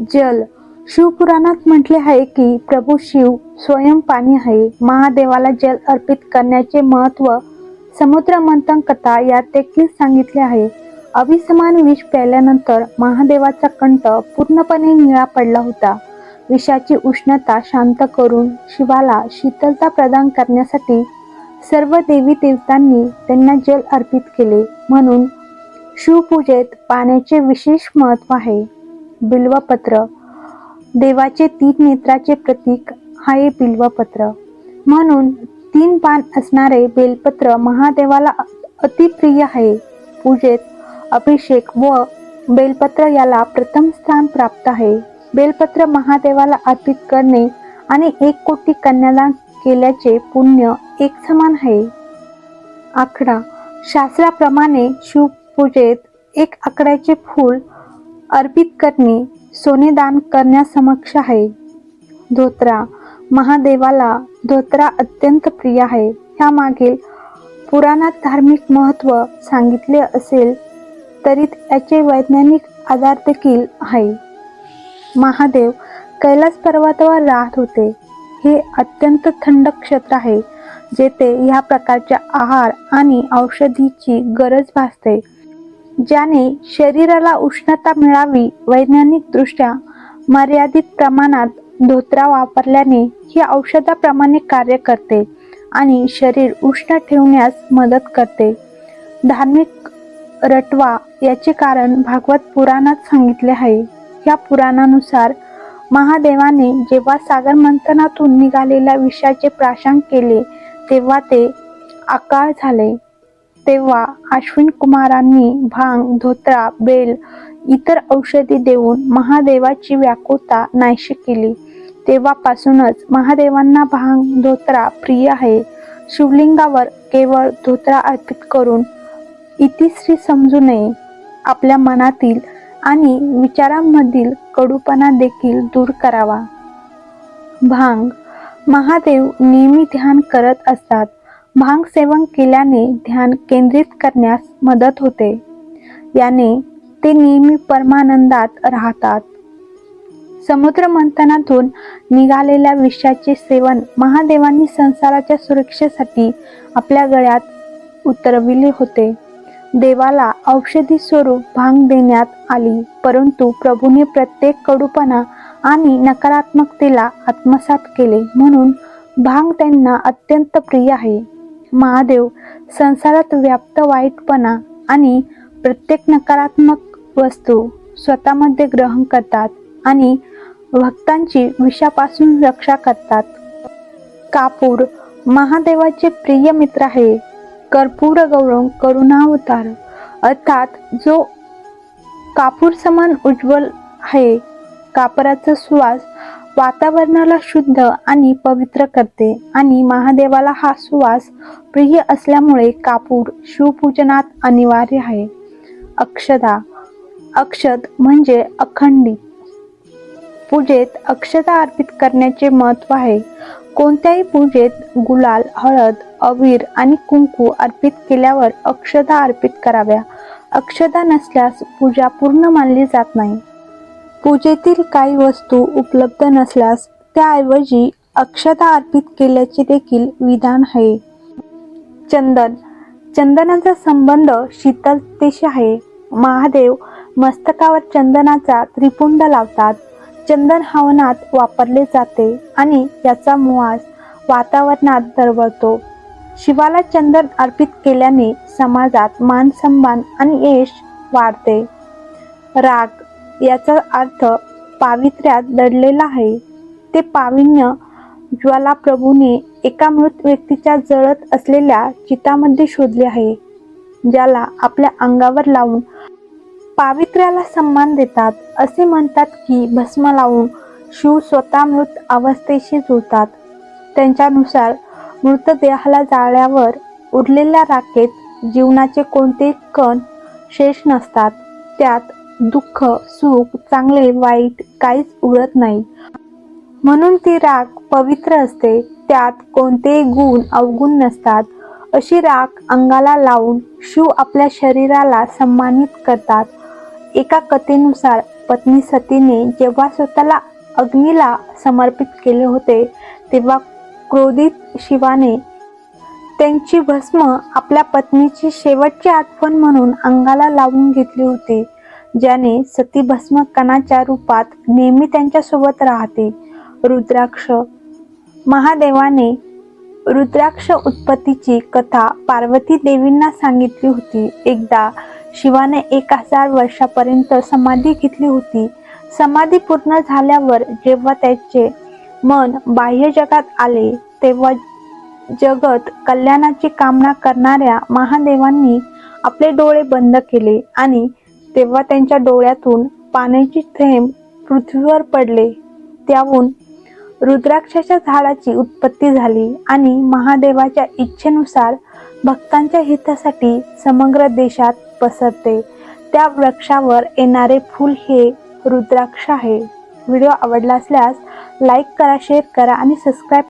जल. शिवपुराणात म्हटले आहे की प्रभू शिव स्वयं पाणी आहे. महादेवाला जल अर्पित करण्याचे महत्त्व समुद्र मंथन कथा यात देखील सांगितले आहे. अभिसमान विष प्यायल्यानंतर महादेवाचा कंठ पूर्णपणे निळा पडला होता. विषाची उष्णता शांत करून शिवाला शीतलता प्रदान करण्यासाठी सर्व देवी देवतांनी त्यांना जल अर्पित केले. म्हणून शिवपूजेत पाण्याचे विशेष महत्त्व आहे. बिल्वपत्र. देवाचे तीन नेत्राचे प्रतीक आहे बिल्वपत्र. म्हणून तीन पान असणारे बेलपत्र महादेवाला अतिप्रिय आहे. पूजेत अभिषेक व बेलपत्र याला प्रथम स्थान प्राप्त आहे. बेलपत्र महादेवाला अर्पित करणे आणि एक कोटी कन्यादान केल्याचे पुण्य एक समान आहे. आकडा. शास्त्राप्रमाणे शिवपूजेत एक आकड्याचे फूल अर्पित करणे सोने दान करण्यासमक्ष आहे. धोत्रा महादेवाला धोत्रा अत्यंत प्रिय आहे. ह्यामागील पुराणात धार्मिक महत्त्व सांगितले असेल तरी याचे वैज्ञानिक आधार देखील आहे. महादेव कैलास पर्वतावर राहत होते. हे अत्यंत थंड क्षेत्र आहे जेथे ह्या प्रकारच्या आहार आणि औषधीची गरज भासते. ज्याने शरीराला उष्णता मिळावी वैज्ञानिक दृष्ट्या मर्यादित प्रमाणात धोत्रा वापरल्याने ही औषधाप्रमाणे कार्य करते आणि शरीर उष्ण ठेवण्यास मदत करते. धार्मिक रटवा याचे कारण भागवत पुराणात सांगितले आहे. या पुराणानुसार महादेवाने जेव्हा सागर मंथनातून निघालेल्या विषाचे प्राशन केले तेव्हा ते आकाळ झाले. तेव्हा अश्विन कुमारांनी भांग धोत्रा बेल इतर औषधी देऊन महादेवाची व्याकुळता नाहीशी केली. तेव्हापासूनच महादेवांना भांग धोत्रा प्रिय आहे. शिवलिंगावर केवळ धोत्रा अर्पित करून इतिश्री समजू नये आपल्या मनातील आणि विचारांमधील कडूपणा देखील दूर करावा. भांग महादेव नेहमी ध्यान करत असतात. भांग सेवन केल्याने ध्यान केंद्रित करण्यास मदत होते. याने ते नेहमी परमानंदात राहतात. समुद्र मंथनातून निघालेल्या विषाचे सेवन महादेवांनी संसाराच्या सुरक्षेसाठी आपल्या गळ्यात उतरविले होते. देवाला औषधी स्वरूप भांग देण्यात आली परंतु प्रभूने प्रत्येक कडूपणा आणि नकारात्मकतेला आत्मसात केले म्हणून भांग त्यांना अत्यंत प्रिय आहे. महादेव संसारात व्याप्त वाईटपणा आणि प्रत्येक नकारात्मक वस्तू स्वतःमध्ये ग्रहण करतात आणि भक्तांची विषापासून रक्षा करतात. कापूर महादेवाचे प्रिय मित्र आहे. कर्पूर गौरव करुणावतार. अर्थात जो कापूर समान उज्ज्वल आहे. कापराचा सुवास वातावरणाला शुद्ध आणि पवित्र करते आणि महादेवाला हा सुवास प्रिय असल्यामुळे कापूर शिवपूजनात अनिवार्य आहे. अक्षदा. अक्षत म्हणजे अखंडित पूजेत अक्षता अर्पित करण्याचे महत्त्व आहे. कोणत्याही पूजेत गुलाल हळद अवीर आणि कुंकू अर्पित केल्यावर अक्षता अर्पित कराव्या. अक्षता नसल्यास पूजा पूर्ण मानली जात नाही. पूजेतील काही वस्तू उपलब्ध नसल्यास त्याऐवजी अक्षता अर्पित केल्याचे देखील विधान आहे. चंदन. चंदनाचा संबंध शीतलतेशी आहे. महादेव मस्तकावर चंदनाचा त्रिपुंड लावतात. चंदन हवनात वापरले जाते आणि याचा मुवास वातावरणात दरवळतो. शिवाला चंदन अर्पित केल्याने समाजात मान सन्मान आणि यश वाढते. राग. याचा अर्थ पावित्र्यात दडलेला आहे. ते पाविन्य ज्वाला प्रभूने एका मृत व्यक्तीच्या जळत असलेल्या चितामध्ये शोधले आहे ज्याला आपल्या अंगावर लावून पावित्र्याला सन्मान देतात. असे म्हणतात की भस्म लावून शिव स्वतः मृत अवस्थेशी जुळतात. त्यांच्यानुसार मृतदेहाला जाळल्यावर उरलेल्या राखेत जीवनाचे कोणते कण शेष नसतात. त्यात दुःख सुख चांगले वाईट काहीच उरत नाही. म्हणून ती राख पवित्र असते. त्यात कोणतेही गुण अवगुण नसतात. अशी राख अंगाला लावून शिव आपल्या शरीराला सन्मानित करतात. एका कथेनुसार पत्नी सतीने जेव्हा स्वतःला अग्नीला समर्पित केले होते तेव्हा क्रोधित शिवाने त्यांची भस्म आपल्या पत्नीची शेवटची आठवण म्हणून अंगाला लावून घेतली होती. ज्याने सती भस्म कणाच्या रूपात नेहमी त्यांच्यासोबत राहते. रुद्राक्ष महादेवाने रुद्राक्ष उत्पत्तीची कथा पार्वती देवींना सांगितली होती. एकदा शिवाने एक हजार वर्षापर्यंत समाधी घेतली होती. समाधी पूर्ण झाल्यावर जेव्हा त्याचे मन बाह्य जगात आले तेव्हा जगत कल्याणाची कामना करणाऱ्या महादेवांनी आपले डोळे बंद केले आणि तेव्हा त्यांच्या डोळ्यातून पाण्याची थेंब पृथ्वीवर पडले. त्याहून रुद्राक्षाच्या झाडाची उत्पत्ती झाली आणि महादेवाच्या इच्छेनुसार भक्तांच्या हितासाठी समग्र देशात पसरते. त्या वृक्षावर येणारे फूल हे रुद्राक्ष आहे. व्हिडिओ आवडला असल्यास लाईक करा शेअर करा आणि सबस्क्राईब